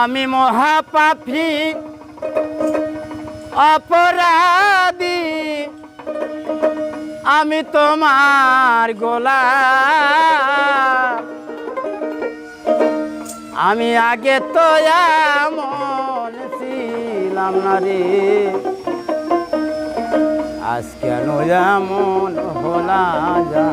আমি মহাপাপি, অপরাধী। আমি তোমার গোলা আমি আগে তো এমন ছিলাম না রে। আজ কেন এমন হলা যা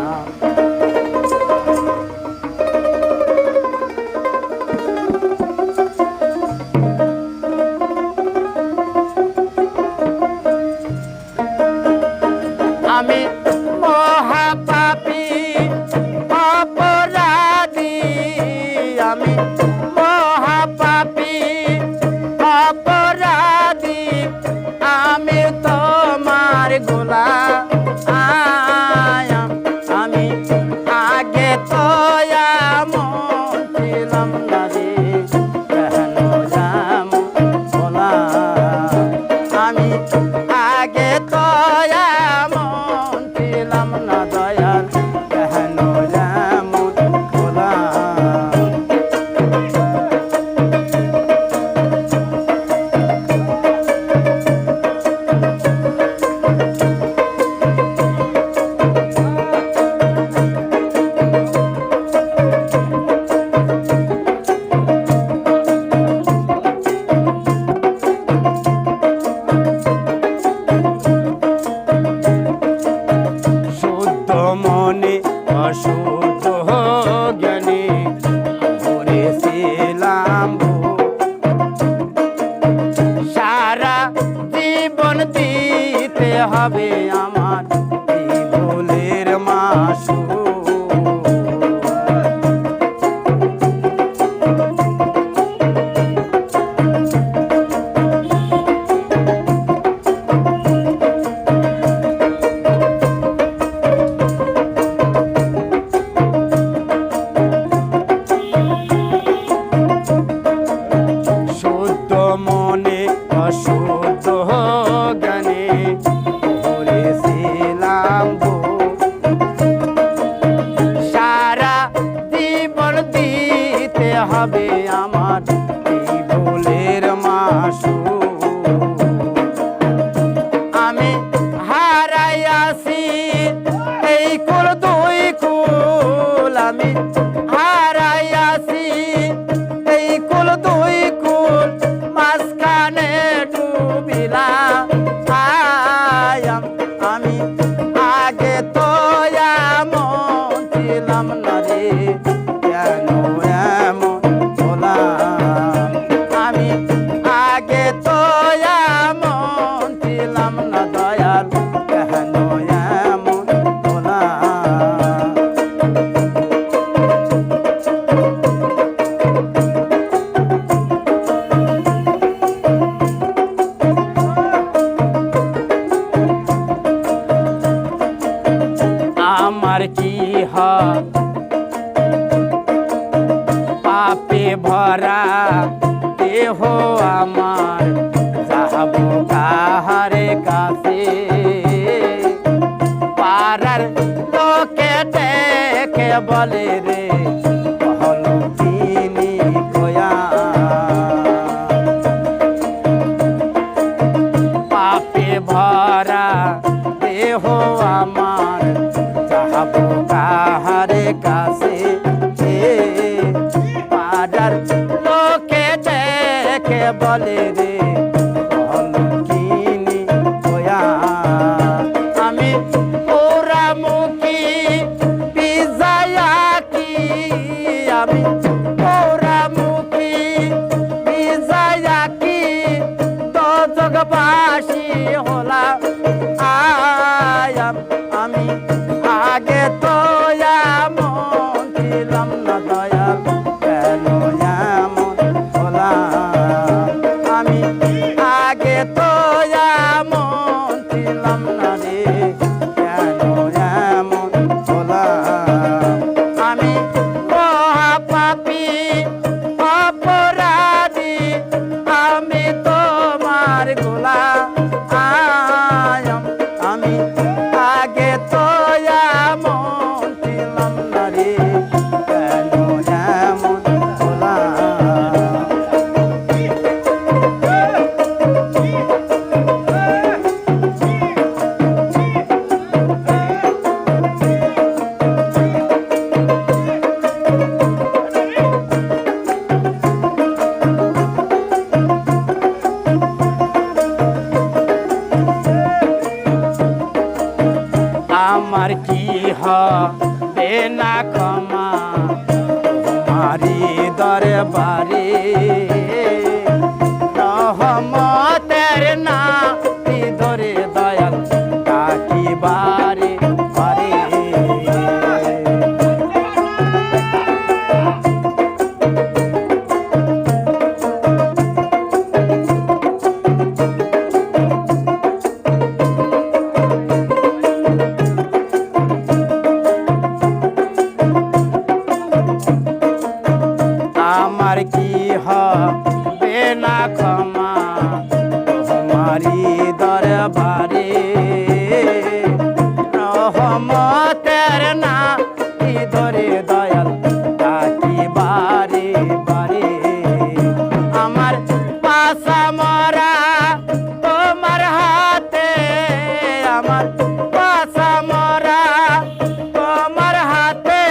சாமி অশুদ্ধ জ্ঞানী করেছিলাম সারা হবে আমার জীবনের আমার কি হক পাপে ভরা দেহ আমার যাহাব কাহারে ka? পারে আমার কি হবে না ক্ষমা? তোমারি দরবারে রহমতের না ধরে দয়াল ডাকি বারে বারে। আমার পাশা মরা তোমার হাতে, আমার পাশা মরা তোমার হাতে